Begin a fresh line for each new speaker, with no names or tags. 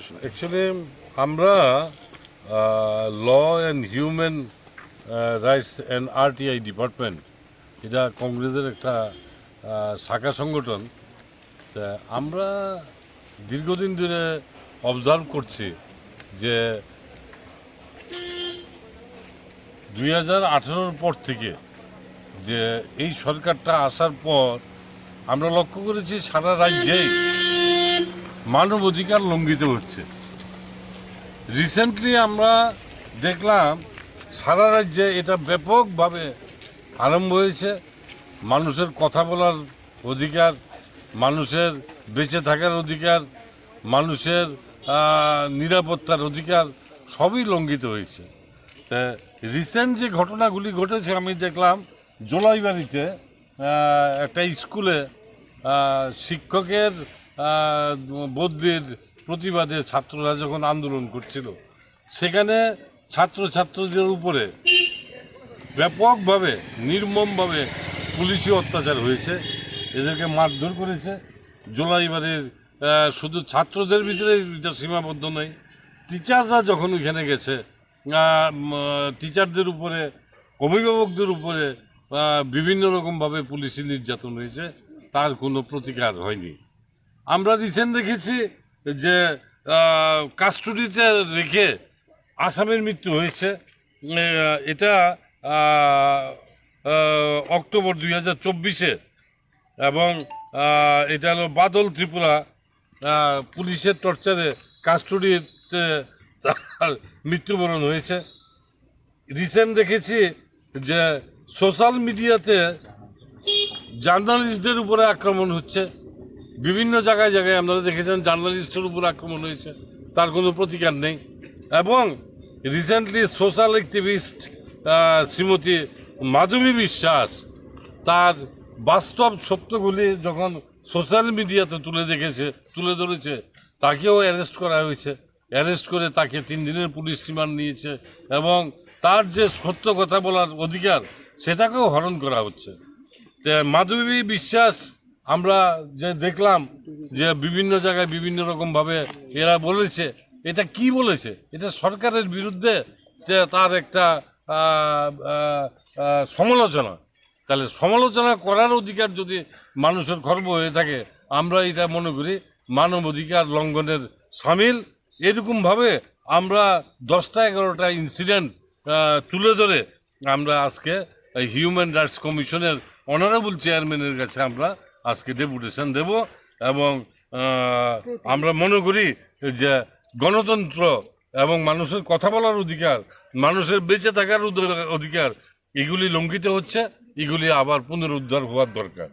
Actually আমরা law and human rights and RTI department এটা কংগ্রেসের একটা শাখা সংগঠন আমরা দীর্ঘদিন ধরে অবজার্ভ করছি যে দুই হাজার পর থেকে যে এই সরকারটা আসার পর আমরা লক্ষ্য করেছি সারা রাজ্যেই মানব অধিকার লঙ্ঘিত হচ্ছে। রিসেন্টলি আমরা দেখলাম, সারা রাজ্যে এটা ব্যাপকভাবে আরম্ভ হয়েছে। মানুষের কথা বলার অধিকার, মানুষের বেঁচে থাকার অধিকার, মানুষের নিরাপত্তার অধিকার সবই লঙ্ঘিত হয়েছে। রিসেন্ট যে ঘটনাগুলি ঘটেছে, আমি দেখলাম, জোলাইবাড়িতে একটা স্কুলে শিক্ষকের আহ, বদলির প্রতিবাদে ছাত্ররা যখন আন্দোলন করছিল সেখানে ছাত্রছাত্রীদের উপরে ব্যাপকভাবে নির্মমভাবে পুলিশি অত্যাচার হয়েছে এদেরকে মারধর করেছে। জোলাইবারের শুধু ছাত্রদের ভিতরে এটা সীমাবদ্ধ নয় টিচাররা যখন ওইখানে গেছে টিচারদের উপরে অভিভাবকদের উপরে বিভিন্ন রকমভাবে পুলিশি নির্যাতন হয়েছে তার কোনো প্রতিকার হয়নি। আমরা রিসেন্ট দেখেছি যে কাস্টডিতে রেখে আসামের মৃত্যু হয়েছে। এটা অক্টোবর দুই হাজার চব্বিশে। এবং এটা হলো বাদল ত্রিপুরা পুলিশের টর্চারে কাস্টডিতে তার মৃত্যুবরণ হয়েছে। রিসেন্ট দেখেছি যে সোশ্যাল মিডিয়াতে জার্নালিস্টদের উপরে আক্রমণ হচ্ছে। বিভিন্ন জায়গায় জায়গায় আপনারা দেখেছেন জার্নালিস্টের উপর আক্রমণ হয়েছে। তার কোনো প্রতিকার নেই। এবং recently social activist Shrimati Madhabi Biswas তার বাস্তব সত্যগুলি যখন সোশ্যাল মিডিয়াতে তুলে দেখেছে, তুলে ধরেছে, তাকেও অ্যারেস্ট করা হয়েছে। অ্যারেস্ট করে তাকে তিন দিনের পুলিশ রিমান্ড নিয়েছে এবং তার যে সত্য কথা বলার অধিকার, সেটাকেও হরণ করা হচ্ছে। মাধবী বিশ্বাস আমরা যে দেখলাম যে বিভিন্ন জায়গায় বিভিন্ন রকমভাবে এরা বলেছে, এটা কি বলেছে? এটা সরকারের বিরুদ্ধে যে তার একটা সমালোচনা। তাহলে সমালোচনা করার অধিকার যদি মানুষের খর্ব হয়ে থাকে, আমরা এটা মনে করি মানব অধিকার লঙ্ঘনের সামিল। এরকমভাবে আমরা দশটা এগারোটা ইনসিডেন্ট তুলে ধরে আমরা আজকে হিউম্যান রাইটস কমিশনের অনারেবল চেয়ারম্যানের কাছে আমরা আজকে ডেপুটেশন দেব এবং আমরা মনে করি যে গণতন্ত্র এবং মানুষের কথা বলার অধিকার, মানুষের বেঁচে থাকার অধিকার, এগুলি লঙ্ঘিত হচ্ছে, এগুলি আবার পুনরুদ্ধার হওয়ার দরকার।